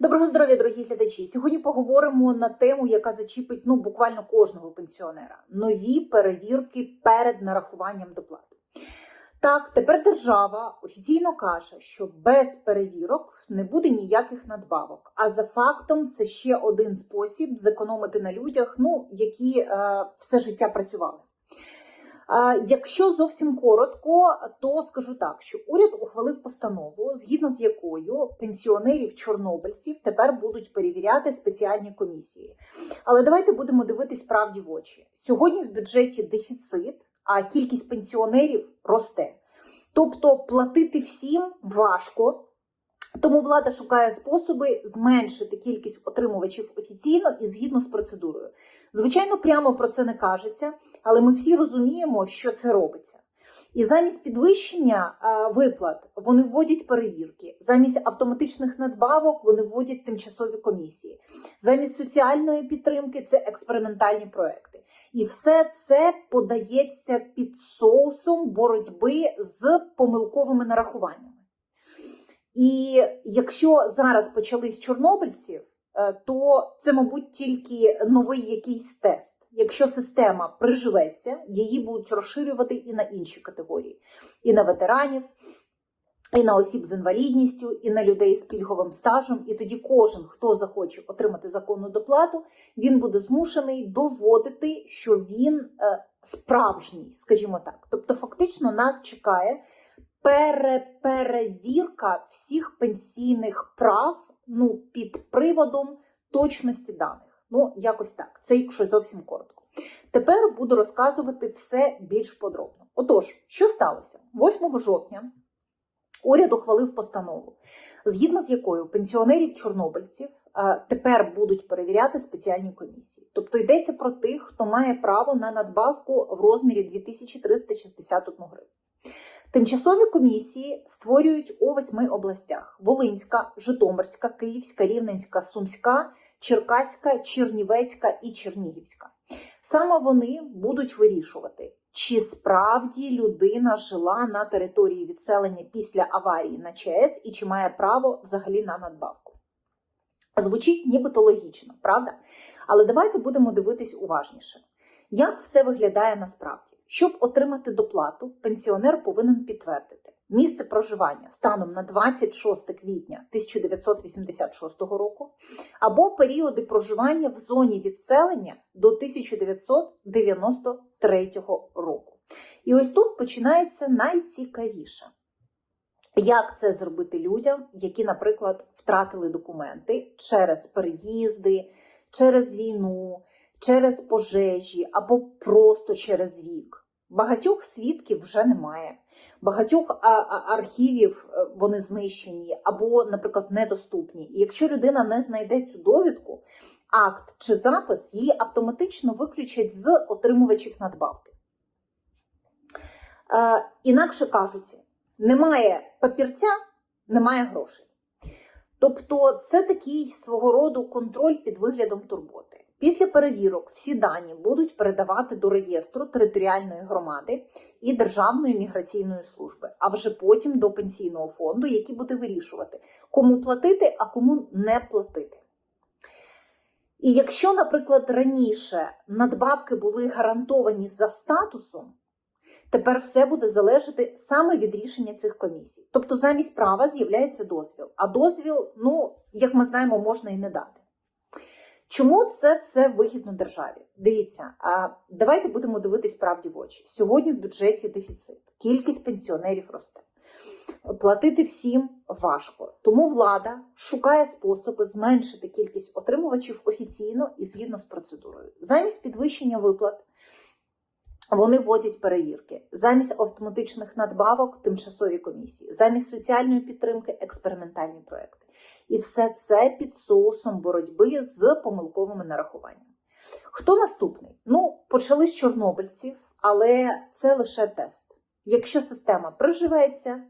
Доброго здоров'я, дорогі глядачі. Сьогодні поговоримо на тему, яка зачіпить ну буквально кожного пенсіонера: нові перевірки перед нарахуванням доплати. Так, тепер держава офіційно каже, що без перевірок не буде ніяких надбавок. А за фактом це ще один спосіб зекономити на людях, ну які е, все життя працювали. Якщо зовсім коротко, то скажу так, що уряд ухвалив постанову, згідно з якою пенсіонерів чорнобильців тепер будуть перевіряти спеціальні комісії. Але давайте будемо дивитись правді в очі. Сьогодні в бюджеті дефіцит, а кількість пенсіонерів росте. Тобто платити всім важко. Тому влада шукає способи зменшити кількість отримувачів офіційно і згідно з процедурою. Звичайно, прямо про це не кажеться, але ми всі розуміємо, що це робиться. І замість підвищення е, виплат вони вводять перевірки, замість автоматичних надбавок вони вводять тимчасові комісії, замість соціальної підтримки це експериментальні проекти. І все це подається під соусом боротьби з помилковими нарахуваннями. І якщо зараз почали з чорнобильців, е, то це, мабуть, тільки новий якийсь тест. Якщо система приживеться, її будуть розширювати і на інші категорії: і на ветеранів, і на осіб з інвалідністю, і на людей з пільговим стажем. І тоді кожен, хто захоче отримати законну доплату, він буде змушений доводити, що він е, справжній, скажімо так. Тобто, фактично, нас чекає переперевірка всіх пенсійних прав ну, під приводом точності даних. Ну, якось так. Це якщо зовсім коротко. Тепер буду розказувати все більш подробно. Отож, що сталося? 8 жовтня уряд ухвалив постанову, згідно з якою пенсіонерів чорнобильців е, тепер будуть перевіряти спеціальні комісії. Тобто йдеться про тих, хто має право на надбавку в розмірі 2361 гривень. Тимчасові комісії створюють у восьми областях: Волинська, Житомирська, Київська, Рівненська, Сумська, Черкаська, Чернівецька і Чернігівська. Саме вони будуть вирішувати, чи справді людина жила на території відселення після аварії на ЧАЕС і чи має право взагалі на надбавку. Звучить нібито логічно, правда? Але давайте будемо дивитись уважніше. Як все виглядає насправді? Щоб отримати доплату, пенсіонер повинен підтвердити місце проживання станом на 26 квітня 1986 року або періоди проживання в зоні відселення до 1993 року. І ось тут починається найцікавіше. Як це зробити людям, які, наприклад, втратили документи через переїзди, через війну, через пожежі або просто через вік? Багатьох свідків вже немає. Багатьох архівів е, вони знищені або, наприклад, недоступні. І якщо людина не знайде цю довідку, акт чи запис її автоматично виключать з отримувачів надбавки. Е, інакше кажучи, немає папірця, немає грошей. Тобто це такий свого роду контроль під виглядом турботи. Після перевірок всі дані будуть передавати до реєстру територіальної громади і Державної міграційної служби, а вже потім до пенсійного фонду, який буде вирішувати, кому платити, а кому не платити. І якщо, наприклад, раніше надбавки були гарантовані за статусом, тепер все буде залежати саме від рішення цих комісій. Тобто, замість права з'являється дозвіл, а дозвіл, ну, як ми знаємо, можна і не дати. Чому це все вигідно державі? Дивіться, а давайте будемо дивитись правді в очі. Сьогодні в бюджеті дефіцит, кількість пенсіонерів росте. Платити всім важко. Тому влада шукає способи зменшити кількість отримувачів офіційно і згідно з процедурою. Замість підвищення виплат вони вводять перевірки, замість автоматичних надбавок тимчасові комісії, замість соціальної підтримки експериментальні проекти. І все це під соусом боротьби з помилковими нарахуваннями. Хто наступний? Ну, почали з чорнобильців, але це лише тест. Якщо система приживеться,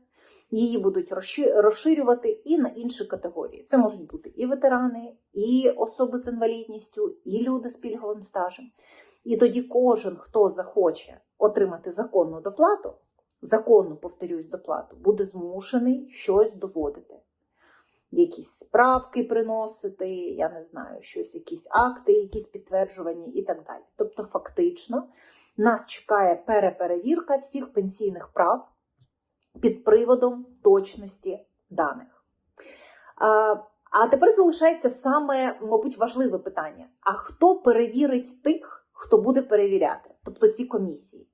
її будуть розширювати і на інші категорії. Це можуть бути і ветерани, і особи з інвалідністю, і люди з пільговим стажем. І тоді кожен, хто захоче отримати законну доплату, законну, повторюсь, доплату, буде змушений щось доводити. Якісь справки приносити, я не знаю, щось, якісь акти, якісь підтверджувані і так далі. Тобто, фактично, нас чекає переперевірка всіх пенсійних прав під приводом точності даних. А, тепер залишається саме, мабуть, важливе питання: а хто перевірить тих, хто буде перевіряти? Тобто ці комісії.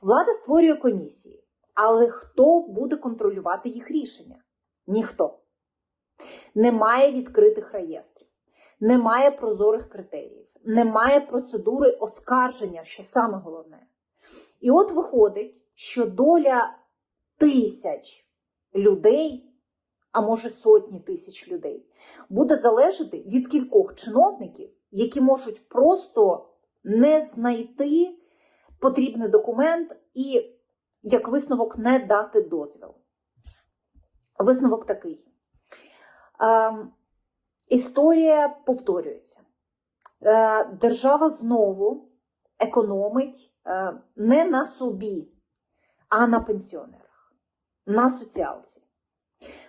Влада створює комісії, але хто буде контролювати їх рішення? Ніхто. Немає відкритих реєстрів, немає прозорих критеріїв, немає процедури оскарження, що саме головне. І от виходить, що доля тисяч людей, а може сотні тисяч людей, буде залежати від кількох чиновників, які можуть просто не знайти потрібний документ і, як висновок, не дати дозвіл. Висновок такий. Ем, історія повторюється. Е, держава знову економить е, не на собі, а на пенсіонерах, на соціалці.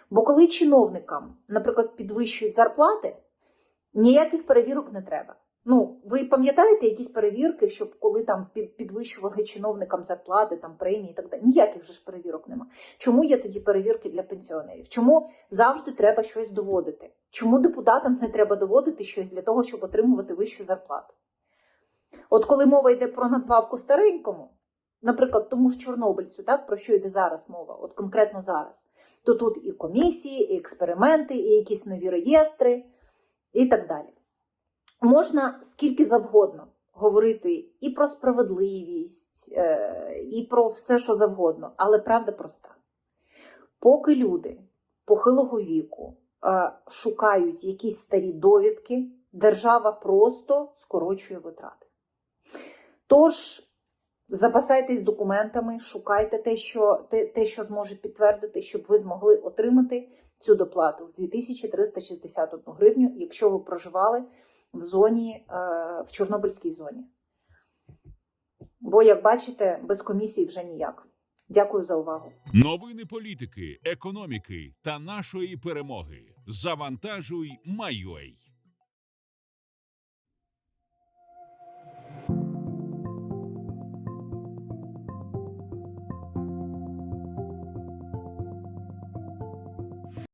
Бо коли чиновникам, наприклад, підвищують зарплати, ніяких перевірок не треба. Ну, ви пам'ятаєте якісь перевірки, щоб коли там підвищували чиновникам зарплати, там премії і так далі? Ніяких же ж перевірок нема. Чому є тоді перевірки для пенсіонерів? Чому завжди треба щось доводити? Чому депутатам не треба доводити щось для того, щоб отримувати вищу зарплату? От коли мова йде про надбавку старенькому, наприклад, тому ж чорнобильцю, так про що йде зараз мова, от конкретно зараз, то тут і комісії, і експерименти, і якісь нові реєстри, і так далі. Можна скільки завгодно говорити і про справедливість, е, і про все, що завгодно, але правда проста. Поки люди похилого віку е, шукають якісь старі довідки, держава просто скорочує витрати. Тож запасайтесь документами, шукайте те, що, те, те, що зможе підтвердити, щоб ви змогли отримати цю доплату в 2361 гривню, якщо ви проживали в зоні, е, в Чорнобильській зоні. Бо, як бачите, без комісії вже ніяк. Дякую за увагу. Новини політики, економіки та нашої перемоги. Завантажуй, майой.